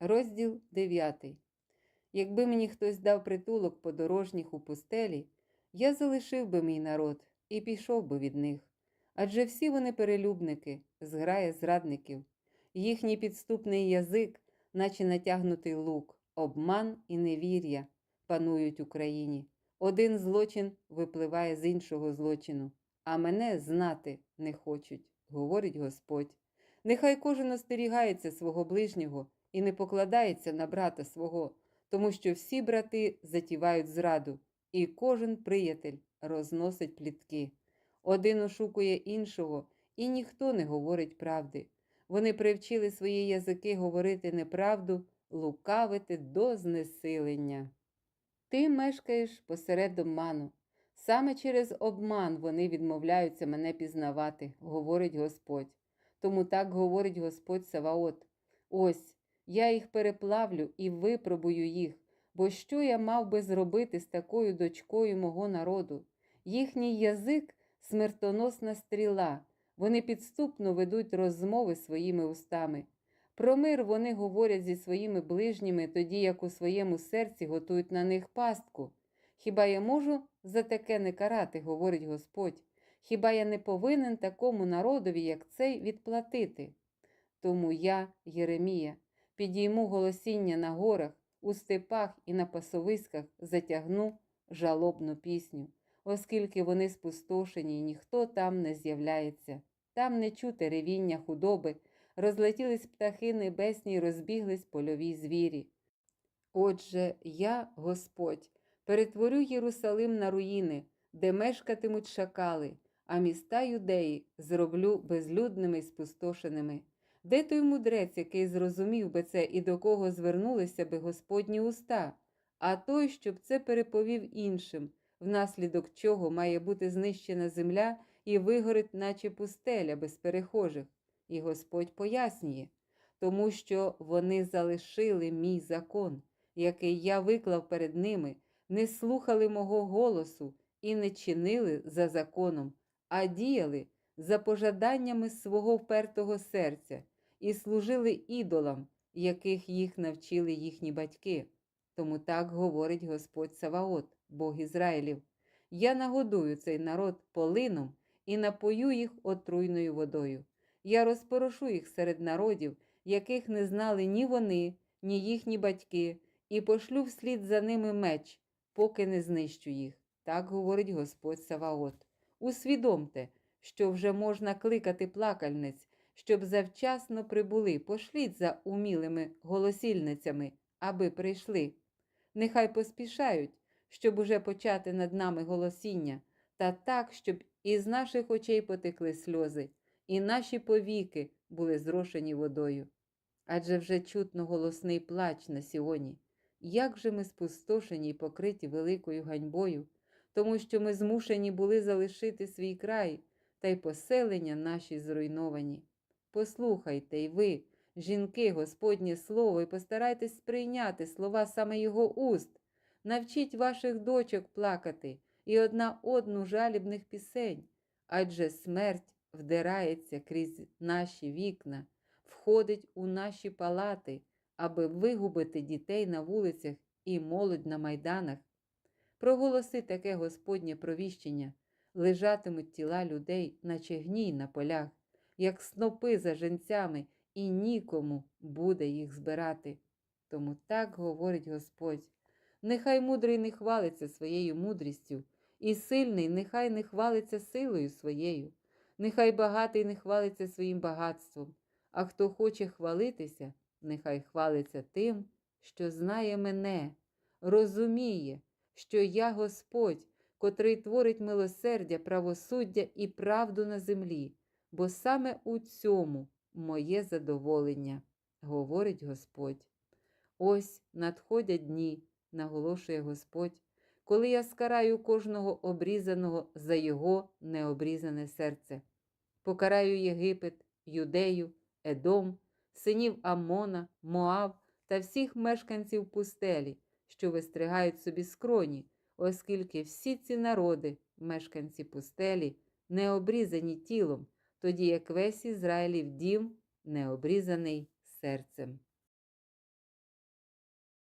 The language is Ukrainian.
Розділ 9. Якби мені хтось дав притулок подорожніх у пустелі, я залишив би мій народ і пішов би від них. Адже всі вони перелюбники, зграя зрадників. Їхній підступний язик, наче натягнутий лук, обман і невір'я панують Україні. Один злочин випливає з іншого злочину, а мене знати не хочуть, говорить Господь. Нехай кожен остерігається свого ближнього і не покладається на брата свого, тому що всі брати затівають зраду, і кожен приятель розносить плітки. Один ошукує іншого, і ніхто не говорить правди. Вони привчили свої язики говорити неправду, лукавити до знесилення. Ти мешкаєш посеред обману. Саме через обман вони відмовляються мене пізнавати, говорить Господь. Тому так говорить Господь Саваот. Ось я їх переплавлю і випробую їх, бо що я мав би зробити з такою дочкою мого народу? Їхній язик смертоносна стріла, вони підступно ведуть розмови своїми устами. Про мир вони говорять зі своїми ближніми, тоді як у своєму серці готують на них пастку. Хіба я можу за таке не карати, говорить Господь. Хіба я не повинен такому народові, як цей, відплатити? Тому я, Єремія, підійму голосіння на горах, у степах і на пасовиськах затягну жалобну пісню, оскільки вони спустошені, і ніхто там не з'являється. Там не чути ревіння худоби, розлетілись птахи небесні й розбіглись польові звірі. Отже, я, Господь, перетворю Єрусалим на руїни, де мешкатимуть шакали, а міста юдеї зроблю безлюдними й спустошеними. Де той мудрець, який зрозумів би це і до кого звернулися би Господні уста, а той, щоб це переповів іншим, внаслідок чого має бути знищена земля і вигорить, наче пустеля без перехожих. І Господь пояснює, тому що вони залишили мій закон, який я виклав перед ними, не слухали мого голосу і не чинили за законом, а діяли за пожаданнями свого впертого серця і служили ідолам, яких їх навчили їхні батьки. Тому так говорить Господь Саваот, Бог Ізраїлів. Я нагодую цей народ полином і напою їх отруйною водою. Я розпорошу їх серед народів, яких не знали ні вони, ні їхні батьки, і пошлю вслід за ними меч, поки не знищу їх. Так говорить Господь Саваот. Усвідомте, що вже можна кликати плакальниць, щоб завчасно прибули, пошліть за умілими голосільницями, аби прийшли. Нехай поспішають, щоб уже почати над нами голосіння, та так, щоб із наших очей потекли сльози, і наші повіки були зрошені водою. Адже вже чутно голосний плач на сіоні. Як же ми спустошені й покриті великою ганьбою, тому що ми змушені були залишити свій край, та й поселення наші зруйновані. Послухайте й ви, жінки, Господнє Слово, і постарайтесь сприйняти слова саме Його уст. Навчіть ваших дочок плакати і одна одну жалібних пісень, адже смерть вдирається крізь наші вікна, входить у наші палати, аби вигубити дітей на вулицях і молодь на майданах. Проголоси таке Господнє провіщення, лежатимуть тіла людей, наче гній на полях, як снопи за женцями, і нікому буде їх збирати. Тому так говорить Господь. Нехай мудрий не хвалиться своєю мудрістю, і сильний нехай не хвалиться силою своєю, нехай багатий не хвалиться своїм багатством, а хто хоче хвалитися, нехай хвалиться тим, що знає мене, розуміє, що я Господь, котрий творить милосердя, правосуддя і правду на землі, бо саме у цьому моє задоволення, говорить Господь. Ось надходять дні, наголошує Господь, коли я скараю кожного обрізаного за його необрізане серце. Покараю Єгипет, Юдею, Едом, синів Амона, Моав та всіх мешканців пустелі, що вистригають собі скроні, оскільки всі ці народи, мешканці пустелі, не обрізані тілом, тоді як весь Ізраїлів дім не обрізаний серцем.